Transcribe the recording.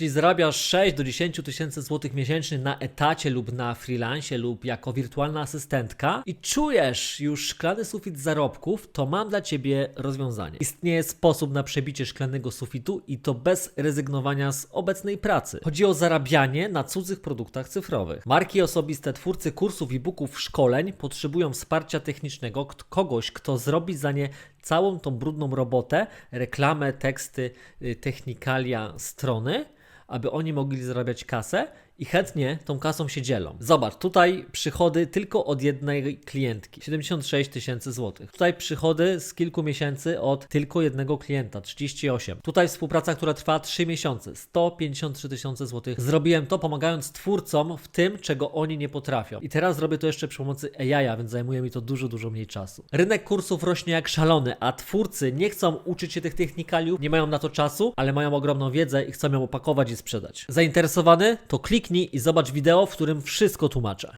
Jeśli zarabiasz 6 do 10 tysięcy złotych miesięcznie na etacie lub na freelancie lub jako wirtualna asystentka i czujesz już szklany sufit zarobków, to mam dla Ciebie rozwiązanie. Istnieje sposób na przebicie szklanego sufitu i to bez rezygnowania z obecnej pracy. Chodzi o zarabianie na cudzych produktach cyfrowych. Marki osobiste, twórcy kursów, e-booków, szkoleń potrzebują wsparcia technicznego, kogoś, kto zrobi za nie całą tą brudną robotę, reklamę, teksty, y, technikalia strony, aby oni mogli zarabiać kasę i chętnie tą kasą się dzielą. Zobacz, tutaj przychody tylko od jednej klientki 76 tysięcy złotych. Tutaj przychody z kilku miesięcy od tylko jednego klienta 38. Tutaj współpraca, która trwa 3 miesiące 153 tysiące złotych. Zrobiłem to pomagając twórcom w tym, czego oni nie potrafią. I teraz robię to jeszcze przy pomocy AI, więc zajmuje mi to dużo, dużo mniej czasu. Rynek kursów rośnie jak szalony, a twórcy nie chcą uczyć się tych technikaliów, nie mają na to czasu, ale mają ogromną wiedzę i chcą ją opakować i sprzedać. Zainteresowany? To kliknij i zobacz wideo, w którym wszystko tłumaczę.